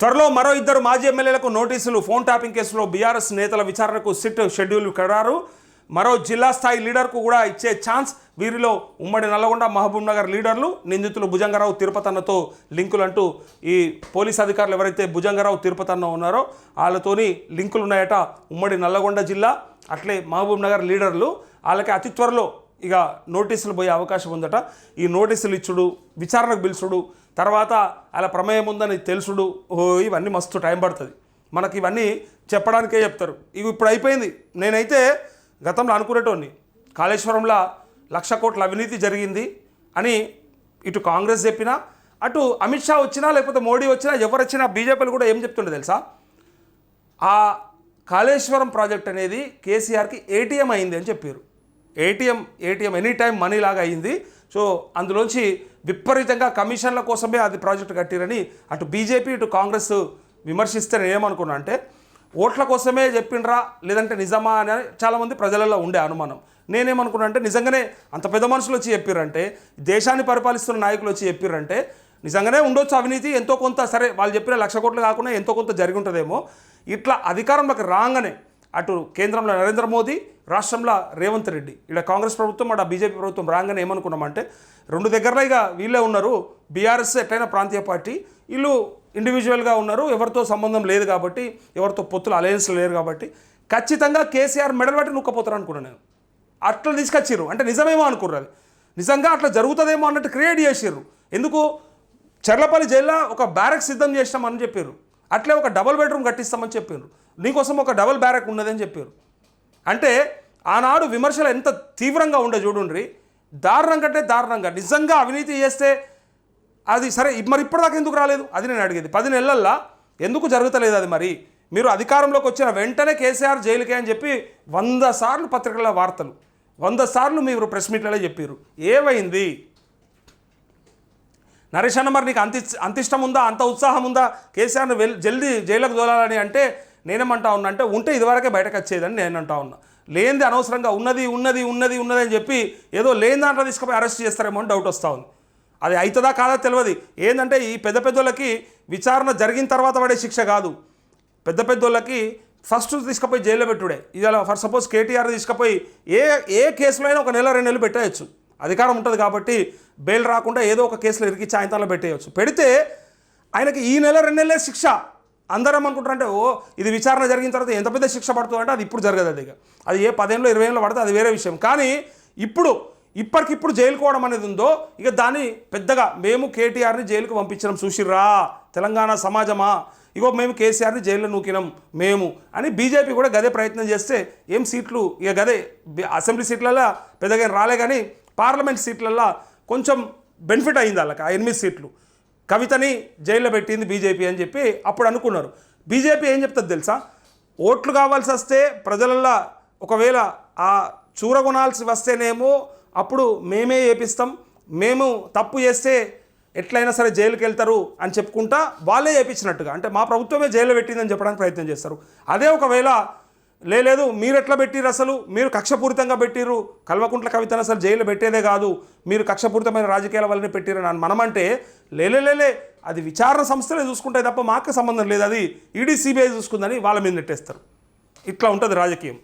త్వరలో మరో ఇద్దరు మాజీ ఎమ్మెల్యేలకు నోటీసులు ఫోన్ ట్యాపింగ్ కేసులో బీఆర్ఎస్ నేతల విచారణకు సిట్ షెడ్యూల్ ఖరారు మరో జిల్లా స్థాయి లీడర్కు కూడా ఇచ్చే ఛాన్స్ వీరిలో ఉమ్మడి నల్లగొండ మహబూబ్ నగర్ లీడర్లు నిందితులు భుజంగరావు తిరుపతన్నతో లింకులు అంటూ ఈ పోలీస్ అధికారులు ఎవరైతే భుజంగరావు తిరుపతన్న ఉన్నారో వాళ్ళతోని లింకులు ఉన్నాయట ఉమ్మడి నల్లగొండ జిల్లా. అట్లే మహబూబ్ నగర్ లీడర్లు వాళ్ళకి అతి త్వరలో ఇక నోటీసులు పోయే అవకాశం ఉందట. ఈ నోటీసులు ఇచ్చుడు విచారణకు పిలుచుడు తర్వాత అలా ప్రమేయం ఉందని తెలుసుడు ఓ ఇవన్నీ మస్తు టైం పడుతుంది. మనకి ఇవన్నీ చెప్పడానికే చెప్తారు. ఇవి ఇప్పుడు అయిపోయింది. నేనైతే గతంలో అనుకునేటోని కాళేశ్వరంలో లక్ష కోట్ల అవినీతి జరిగింది అని ఇటు కాంగ్రెస్ చెప్పినా అటు అమిత్ షా వచ్చినా లేకపోతే మోడీ వచ్చినా ఎవరు వచ్చినా బీజేపీలు కూడా ఏం చెప్తుండే తెలుసా? ఆ కాళేశ్వరం ప్రాజెక్ట్ అనేది కేసీఆర్కి ఏటీఎం అయింది అని చెప్పారు. ATM ATM any time money లాగా అయింది. సో అందులోంచి విపరీతంగా కమిషన్ల కోసమే అది ప్రాజెక్టు కట్టిరని అటు బీజేపీ ఇటు కాంగ్రెస్ విమర్శిస్తే నేను ఏమనుకున్నా అంటే ఓట్ల కోసమే చెప్పిండ్రా లేదంటే నిజమా అని చాలామంది ప్రజలలో ఉండే అనుమానం. నేనేమనుకున్నా అంటే నిజంగానే అంత పెద్ద మనుషులు వచ్చి చెప్పారంటే దేశాన్ని పరిపాలిస్తున్న నాయకులు వచ్చి చెప్పిర్రంటే నిజంగానే ఉండొచ్చు అవినీతి ఎంతో కొంత సరే వాళ్ళు చెప్పిన లక్ష కోట్లు కాకుండా ఎంతో కొంత జరిగి ఉంటుందేమో. ఇట్లా అధికారంలోకి రాగానే అటు కేంద్రంలో నరేంద్ర మోదీ రాష్ట్రంలో రేవంత్ రెడ్డి. ఇక్కడ కాంగ్రెస్ ప్రభుత్వం అక్కడ బీజేపీ ప్రభుత్వం రాగానే ఏమనుకున్నామంటే రెండు దగ్గరలో ఇక వీళ్ళే ఉన్నారు. బీఆర్ఎస్ ఎట్లయినా ప్రాంతీయ పార్టీ వీళ్ళు ఇండివిజువల్గా ఉన్నారు. ఎవరితో సంబంధం లేదు కాబట్టి ఎవరితో పొత్తులు అలయన్స్లు లేరు కాబట్టి ఖచ్చితంగా కేసీఆర్ మెడల్ పట్టి నొక్కపోతారు అనుకున్నాను నేను. అట్లా తీసుకొచ్చిర్రు. అంటే నిజమేమో అనుకున్నారు నిజంగా అట్లా జరుగుతుందేమో అన్నట్టు క్రియేట్ చేసిర్రు. ఎందుకు? చర్లపల్లి జైల్లో ఒక బ్యారక్ సిద్ధం చేసినామని చెప్పారు అట్లే ఒక డబుల్ బెడ్రూమ్ కట్టిస్తామని చెప్పారు నీకోసం ఒక డబుల్ బ్యారక్ ఉన్నదని చెప్పారు అంటే ఆనాడు విమర్శలు ఎంత తీవ్రంగా ఉండే చూడుండ్రి. దారుణం కంటే దారుణంగా నిజంగా అవినీతి చేస్తే అది సరే మరి ఇప్పటిదాకా ఎందుకు రాలేదు? అది నేను అడిగేది. పది నెలల్లో ఎందుకు జరుగుతలేదు అది మరి? మీరు అధికారంలోకి వచ్చిన వెంటనే కేసీఆర్ జైలుకే అని చెప్పి వంద సార్లు పత్రికల వార్తలు వంద సార్లు మీరు ప్రెస్ మీట్లలో చెప్పారు ఏమైంది? నరేష్ అన్న మరి నీకు అంత అంతిష్టం అంత ఇష్టం ఉందా అంత ఉత్సాహం ఉందా కేసీఆర్ని వెల్ జల్దీ జైలుకు దోలాలని అంటే నేనేమంటా ఉన్నా అంటే ఉంటే ఇదివరకే బయటకు వచ్చేదని నేను అంటా ఉన్నా. లేనిది అనవసరంగా ఉన్నది ఉన్నది ఉన్నది ఉన్నది అని చెప్పి ఏదో లేని దాంట్లో తీసుకుపోయి అరెస్ట్ చేస్తారేమో అని డౌట్ వస్తూ ఉంది. అది అవుతుందా కాదా తెలియదు ఏంటంటే ఈ పెద్ద పెద్దోళ్ళకి విచారణ జరిగిన తర్వాత పడే శిక్ష కాదు. పెద్ద పెద్దోళ్ళకి ఫస్ట్ తీసుకుపోయి జైల్లో పెట్టుడే. ఇలా ఫర్ సపోజ్ కేటీఆర్ తీసుకుపోయి ఏ ఏ కేసులో అయినా ఒక నెల రెండు నెలలు పెట్టేయచ్చు. అధికారం ఉంటుంది కాబట్టి బెయిల్ రాకుండా ఏదో ఒక కేసులో ఇరికిచ్చి ఆయనలో పెట్టేయచ్చు. పెడితే ఆయనకి ఈ నెల రెండు నెలలే శిక్ష. అందరం అనుకుంటారంటే ఓ ఇది విచారణ జరిగిన తర్వాత ఎంత పెద్ద శిక్ష పడుతుందంటే అది ఇప్పుడు జరగదు అది అది ఏ పదేళ్ళలో ఇరవై ఏళ్ళు పడితే అది వేరే విషయం. కానీ ఇప్పుడు ఇప్పటికిప్పుడు జైలుకోవడం అనేది ఉందో ఇక దాన్ని పెద్దగా మేము కేటీఆర్ని జైలుకు పంపించడం చూసిర్రా తెలంగాణ సమాజమా? ఇగో మేము కేసీఆర్ని జైల్లో నూకినాం మేము అని బీజేపీ కూడా గదే ప్రయత్నం చేస్తే ఏం సీట్లు ఇక గదే అసెంబ్లీ సీట్లలో పెద్దగా రాలే కానీ పార్లమెంట్ సీట్లలో కొంచెం బెనిఫిట్ అయింది వాళ్ళకి ఆ ఎనిమిది సీట్లు. కవితని జైల్లో పెట్టింది బీజేపీ అని చెప్పి అప్పుడు అనుకున్నారు. బీజేపీ ఏం చెప్తుంది తెలుసా? ఓట్లు కావాల్సి వస్తే ప్రజలల్లో ఒకవేళ ఆ చూరగొనాల్సి వస్తేనేమో అప్పుడు మేమే ఏపిస్తాం మేము తప్పు చేస్తే ఎట్లయినా సరే జైలుకి వెళ్తారు అని చెప్పుకుంటా వాళ్ళే చేపించినట్టుగా అంటే మా ప్రభుత్వమే జైల్లో పెట్టిందని చెప్పడానికి ప్రయత్నం చేస్తారు. అదే ఒకవేళ లేదు మీరు ఎట్లా పెట్టిర్రు అసలు? మీరు కక్షపూరితంగా పెట్టిర్రు. కల్వకుంట్ల కవితను అసలు జైలు పెట్టేదే కాదు. మీరు కక్షపూరితమైన రాజకీయాల వల్లనే పెట్టిర్రు అని మనమంటే లేలే అది విచారణ సంస్థలే చూసుకుంటాయి తప్ప మాకు సంబంధం లేదు. అది ఈడీ సిబిఐ చూసుకుందని వాళ్ళ మీద నెట్టేస్తారు. ఇట్లా ఉంటుంది రాజకీయం.